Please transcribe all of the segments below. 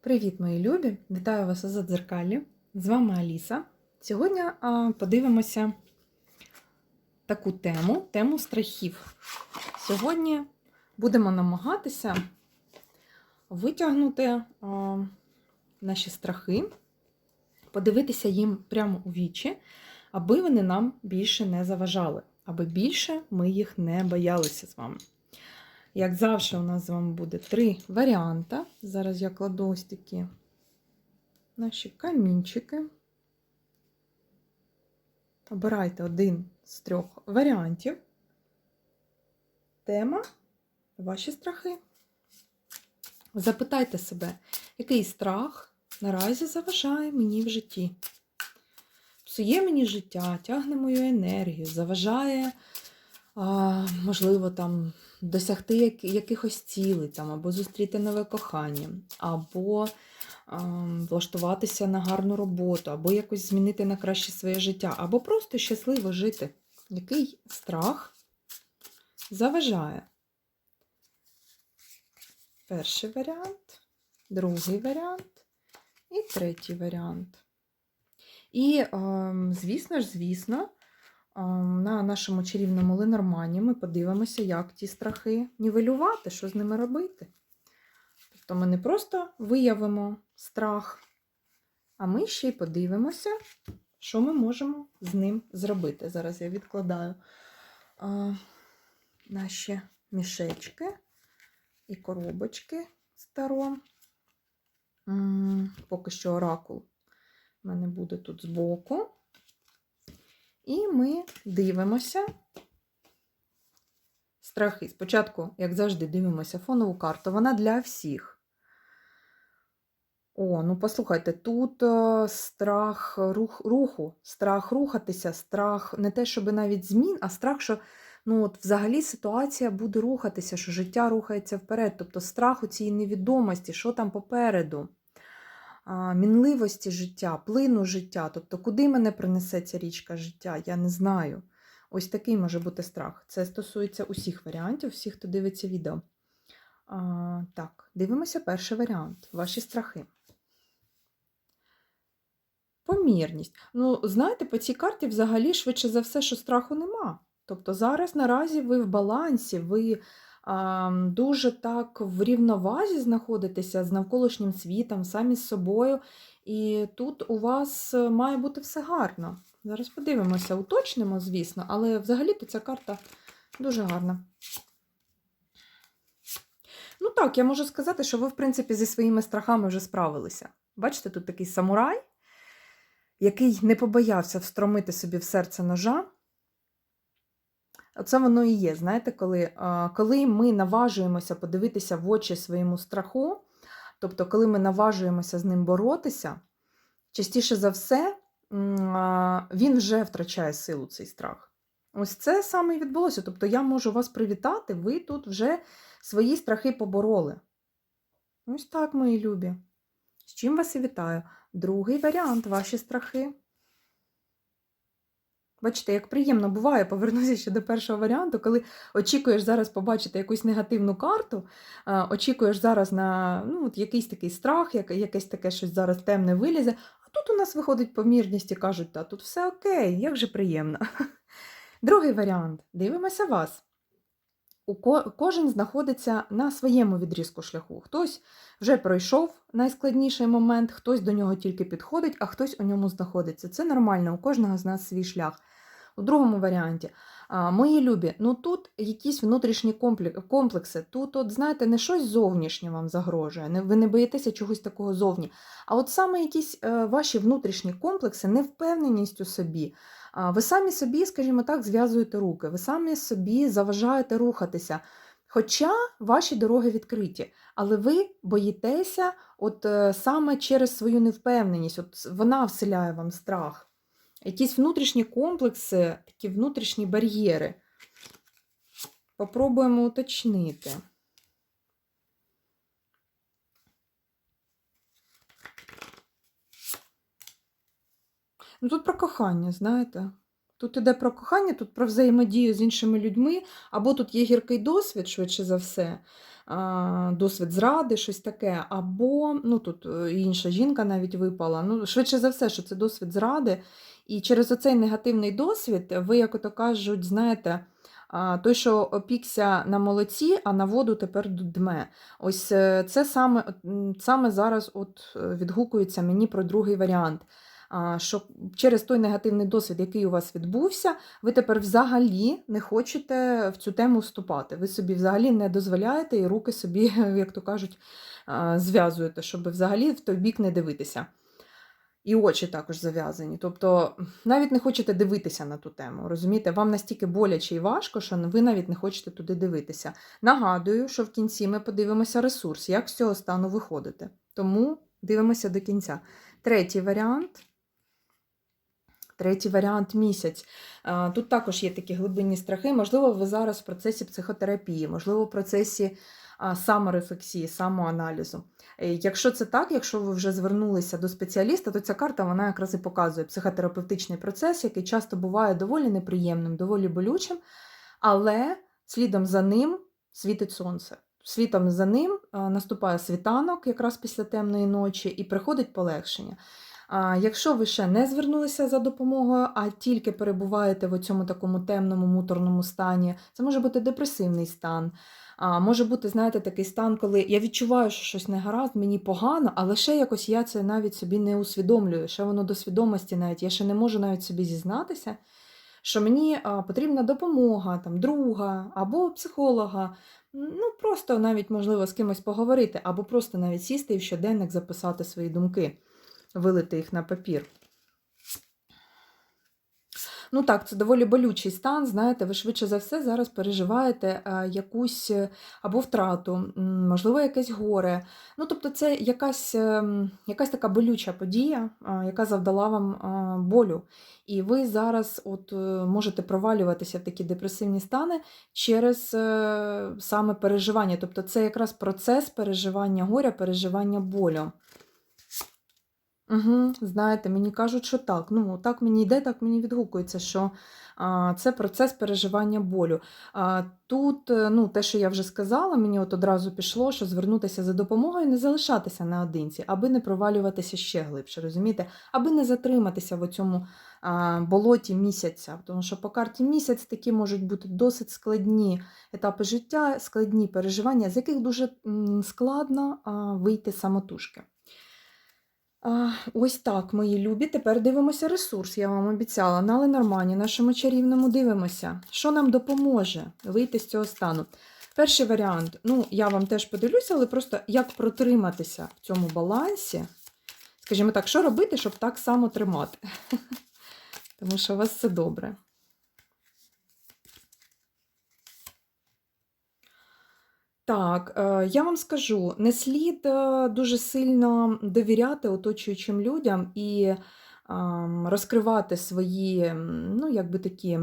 Привіт, мої любі! Вітаю вас у Задзеркалі. З вами Аліса. Сьогодні подивимося таку тему тему страхів. Сьогодні будемо намагатися витягнути наші страхи, подивитися їм прямо у вічі, аби вони нам більше не заважали, аби більше ми їх не боялися з вами. Як завжди, у нас з вами буде три варіанти. Зараз я кладу ось такі наші камінчики. Обирайте один з трьох варіантів. Тема ваші страхи. Запитайте себе, який страх наразі заважає мені в житті. Псує мені життя, тягне мою енергію, заважає, а, можливо, там досягти як- якихось цілей, там, або зустріти нове кохання, або ем, влаштуватися на гарну роботу, або якось змінити на краще своє життя, або просто щасливо жити. Який страх заважає? Перший варіант, другий варіант і третій варіант. І, ем, звісно ж, звісно, ем, на нашому чарівному Ленормані ми подивимося, як ті страхи нівелювати, що з ними робити. Тобто ми не просто виявимо страх, а ми ще й подивимося, що ми можемо з ним зробити. Зараз я відкладаю наші мішечки і коробочки старо. Поки що оракул у мене буде тут збоку. І ми дивимося страхи. Спочатку, як завжди, дивимося фонову карту. Вона для всіх. О, ну послухайте, тут е, страх рух, руху, страх рухатися, страх не те, щоб навіть змін, а страх, що ну, от взагалі ситуація буде рухатися, що життя рухається вперед. Тобто страх у цій невідомості, що там попереду, мінливості життя, плину життя. Тобто, куди мене принесе ця річка життя, я не знаю. Ось такий може бути страх. Це стосується усіх варіантів, всіх, хто дивиться відео. А, так, дивимося перший варіант. Ваші страхи. Помірність. Ну, знаєте, по цій карті взагалі швидше за все, що страху нема. Тобто зараз наразі ви в балансі, ви дуже так в рівновазі знаходитеся з навколишнім світом, самі з собою. І тут у вас е, має бути все гарно. Зараз подивимося, уточнимо, звісно, але взагалі-то ця карта дуже гарна. Ну так, я можу сказати, що ви, в принципі, зі своїми страхами вже справилися. Бачите, тут такий самурай, який не побоявся встромити собі в серце ножа. Оце воно і є. Знаєте, коли, коли ми наважуємося подивитися в очі своєму страху, тобто, коли ми наважуємося з ним боротися, частіше за все, він вже втрачає силу, цей страх. Ось це саме і відбулося. Тобто, я можу вас привітати, ви тут вже свої страхи побороли. Ось так, мої любі. З чим вас і вітаю. Другий варіант ваші страхи. Бачите, як приємно буває, повернуся ще до першого варіанту, коли очікуєш зараз побачити якусь негативну карту, очікуєш зараз на ну, от якийсь такий страх, якесь таке щось зараз темне вилізе. А тут у нас виходить помірність і кажуть, та тут все окей, як же приємно. Другий варіант. Дивимося вас. У ко- Кожен знаходиться на своєму відрізку шляху. Хтось вже пройшов найскладніший момент, хтось до нього тільки підходить, а хтось у ньому знаходиться. Це нормально, у кожного з нас свій шлях. У другому варіанті, мої любі, ну тут якісь внутрішні комплекси. Тут, от, знаєте, не щось зовнішнє вам загрожує, ви не боїтеся чогось такого зовні. А от саме якісь е, ваші внутрішні комплекси, невпевненість у собі. Ви самі собі, скажімо так, зв'язуєте руки, ви самі собі заважаєте рухатися. Хоча ваші дороги відкриті, але ви боїтеся от е, саме через свою невпевненість, от вона вселяє вам страх. Якісь внутрішні комплекси, такі внутрішні бар'єри. Попробуємо уточнити. Ну, тут про кохання, знаєте. Тут іде про кохання, тут про взаємодію з іншими людьми, або тут є гіркий досвід, швидше за все, досвід зради, щось таке, або ну, тут е, інша жінка навіть випала. Ну, швидше за все, що це досвід зради. І через оцей негативний досвід, ви, як ото кажуть, знаєте, той, що опікся на молоці, а на воду тепер дме. Ось е, це саме, саме зараз от е, відгукується мені про другий варіант. Що через той негативний досвід, який у вас відбувся, ви тепер взагалі не хочете в цю тему вступати. Ви собі взагалі не дозволяєте і руки собі, як то кажуть, зв'язуєте, щоб взагалі в той бік не дивитися. І очі також зав'язані. Тобто навіть не хочете дивитися на ту тему. Розумієте, вам настільки боляче і важко, що ви навіть не хочете туди дивитися. Нагадую, що в кінці ми подивимося ресурс, як з цього стану виходити. Тому дивимося до кінця. Третій варіант. Третій варіант місяць. Тут також є такі глибинні страхи. Можливо, ви зараз в процесі психотерапії, можливо, в процесі саморефлексії, самоаналізу. Е, Якщо це так, якщо ви вже звернулися до спеціаліста, то ця карта вона якраз і показує психотерапевтичний процес, який часто буває доволі неприємним, доволі болючим, але слідом за ним світить сонце. Світом за ним наступає світанок якраз після темної ночі, і приходить полегшення. Якщо ви ще не звернулися за допомогою, а тільки перебуваєте в цьому такому темному муторному стані, це може бути депресивний стан. А може бути, знаєте, такий стан, коли я відчуваю, що щось не гаразд, мені погано, але ще якось я це навіть собі не усвідомлюю. Ще воно до свідомості навіть я ще не можу навіть собі зізнатися, що мені потрібна допомога, там, друга або психолога. Ну, просто навіть можливо з кимось поговорити, або просто навіть сісти і в щоденник записати свої думки вилити їх на папір. Ну так, це доволі болючий стан. Знаєте, ви швидше за все зараз переживаєте е, якусь е, або втрату, можливо, якесь горе. Ну, тобто, це якась, ем, якась така болюча подія, е, яка завдала вам е, болю. І ви зараз от е, можете провалюватися в такі депресивні стани через е, саме переживання. Тобто, це якраз процес переживання горя, переживання болю. Угу, знаєте, мені кажуть, що так. Ну, так мені йде, так мені відгукується, що а, це процес переживання болю. А, тут, е, ну, те, що я вже сказала, мені от одразу пішло, що звернутися за допомогою, не залишатися наодинці, аби не провалюватися ще глибше, розумієте? Аби не затриматися в цьому болоті місяця. Тому що по карті місяць такі можуть бути досить складні етапи життя, складні переживання, з яких дуже складно вийти самотужки. Ось так, мої любі. Тепер дивимося ресурс, я вам обіцяла. На Ленормані, нашому чарівному дивимося, що нам допоможе вийти з цього стану. Перший варіант, ну, я вам теж подивлюся, але просто як протриматися в цьому балансі. Скажімо так, що робити, щоб так само тримати? Тому що у вас все добре. Так, е, я вам скажу, не слід е, дуже сильно довіряти оточуючим людям і розкривати свої, ну, якби такі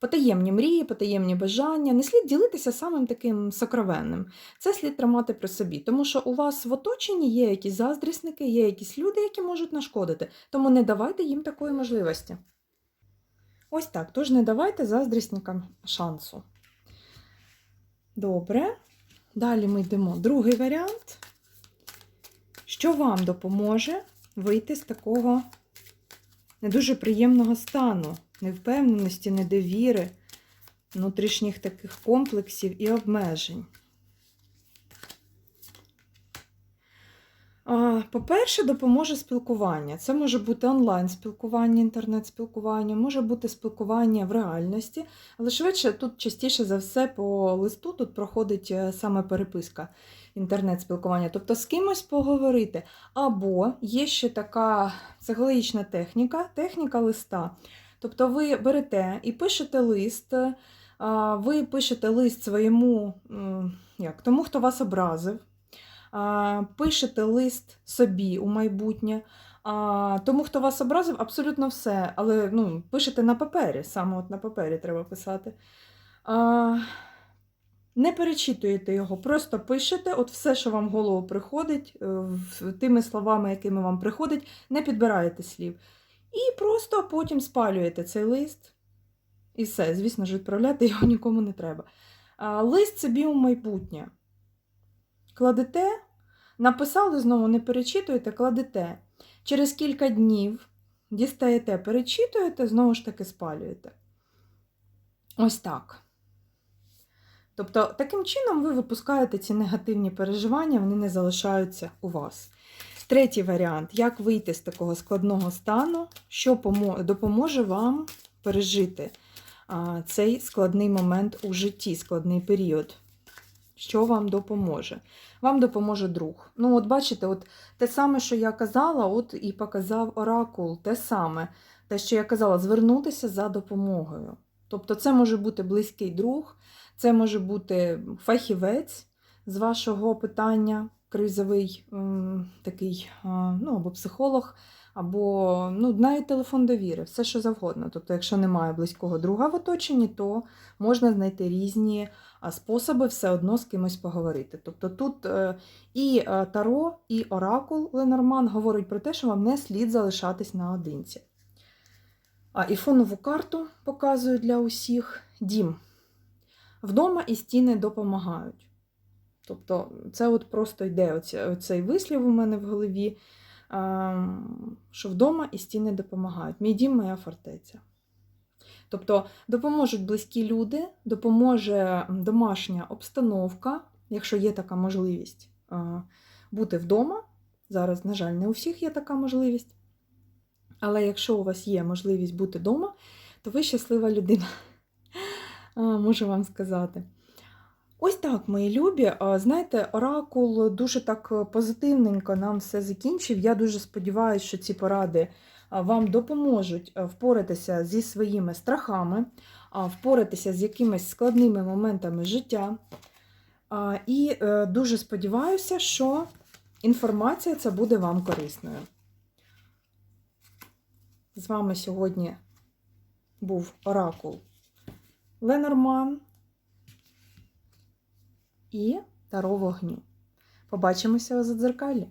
потаємні мрії, потаємні бажання. Не слід ділитися самим таким сокровенним. Це слід тримати при собі, тому що у вас в оточенні є якісь заздрісники, є якісь люди, які можуть нашкодити. Тому не давайте їм такої можливості. Ось так. Тож не давайте заздрісникам шансу. Добре. Далі ми йдемо. Другий варіант. Що вам допоможе вийти з такого не дуже приємного стану, невпевненості, недовіри, внутрішніх таких комплексів і обмежень? По-перше, допоможе спілкування. Це може бути онлайн-спілкування, інтернет-спілкування, може бути спілкування в реальності, але швидше тут частіше за все по листу тут проходить е, саме переписка інтернет-спілкування, тобто з кимось поговорити. Або є ще така психологічна техніка, техніка листа. Тобто ви берете і пишете лист, ви пишете лист своєму, як, тому, хто вас образив пишете лист собі у майбутнє. А, Тому, хто вас образив, абсолютно все. Але ну, пишете на папері, саме от на папері треба писати. А, Не перечитуєте його, просто пишете от все, що вам в голову приходить, е, тими словами, якими вам приходить, не підбираєте слів. І просто потім спалюєте цей лист. І все, звісно ж, відправляти його нікому не треба. А, Лист собі у майбутнє. Кладете, написали знову, не перечитуєте, кладете. Через кілька днів дістаєте, перечитуєте, знову ж таки спалюєте. Ось так. Тобто, таким чином ви випускаєте ці негативні переживання, вони не залишаються у вас. Третій варіант як вийти з такого складного стану, що допоможе вам пережити цей складний момент у житті, складний період. Що вам допоможе? Вам допоможе друг. Ну, от бачите, от те саме, що я казала, от і показав оракул, те саме, те, що я казала, звернутися за допомогою. Тобто, це може бути близький друг, це може бути фахівець з вашого питання, кризовий такий, ну, або психолог, або ну, навіть телефон довіри, все що завгодно. Тобто, якщо немає близького друга в оточенні, то можна знайти різні способи все одно з кимось поговорити. Тобто тут е, і е, Таро, і Оракул Ленорман говорить про те, що вам не слід залишатись наодинці. А і фонову карту показую для усіх дім. Вдома і стіни допомагають. Тобто, це от просто йде оцей вислів у мене в голові, що вдома і стіни допомагають. Мій дім, моя фортеця. Тобто допоможуть близькі люди, допоможе домашня обстановка, якщо є така можливість бути вдома. Зараз, на жаль, не у всіх є така можливість. Але якщо у вас є можливість бути вдома, то ви щаслива людина. Можу вам сказати. Ось так, мої любі. Знаєте, оракул дуже так позитивненько нам все закінчив. Я дуже сподіваюся, що ці поради вам допоможуть впоратися зі своїми страхами, впоратися з якимись складними моментами життя. І е, дуже сподіваюся, що інформація ця буде вам корисною. З вами сьогодні був Оракул Ленорман і Таро вогню. Побачимося у задзеркалі.